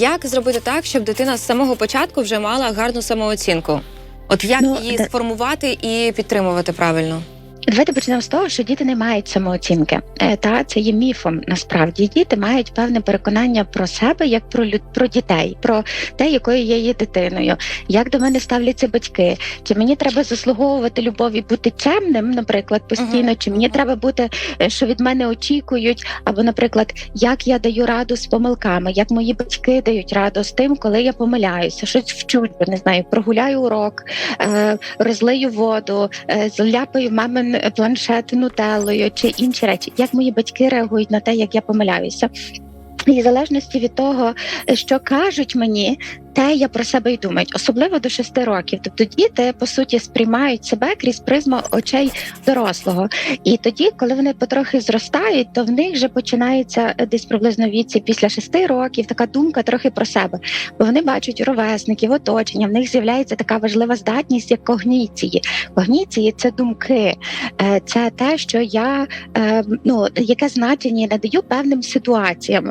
Як зробити так, щоб дитина з самого початку вже мала гарну самооцінку? От як Ну, її да- сформувати і підтримувати правильно? Давайте почнемо з того, що діти не мають самооцінки. Е, Та це є міфом. Насправді діти мають певне переконання про себе, як про люд... про дітей, про те, якою я є дитиною, як до мене ставляться батьки. Чи мені треба заслуговувати любов і бути чемним, наприклад, постійно, чи мені треба бути, е, що від мене очікують, або, наприклад, як я даю раду з помилками, як мої батьки дають раду з тим, коли я помиляюся, щось вчуть, не знаю, прогуляю урок, е, розлию воду, зляпаю мамин планшет нутелою чи інші речі. Як мої батьки реагують на те, як я помиляюся? І в залежності від того, що кажуть мені, те я про себе й думаю, особливо до 6 років. Тобто діти по суті сприймають себе крізь призму очей дорослого. І тоді, коли вони потрохи зростають, то в них вже починається е, десь приблизно віці після 6 років така думка трохи про себе. Бо вони бачать ровесників, оточення. В них з'являється така важлива здатність, як когніції. Когніції це думки, Е, це те, що я е, ну яке значення надаю певним ситуаціям.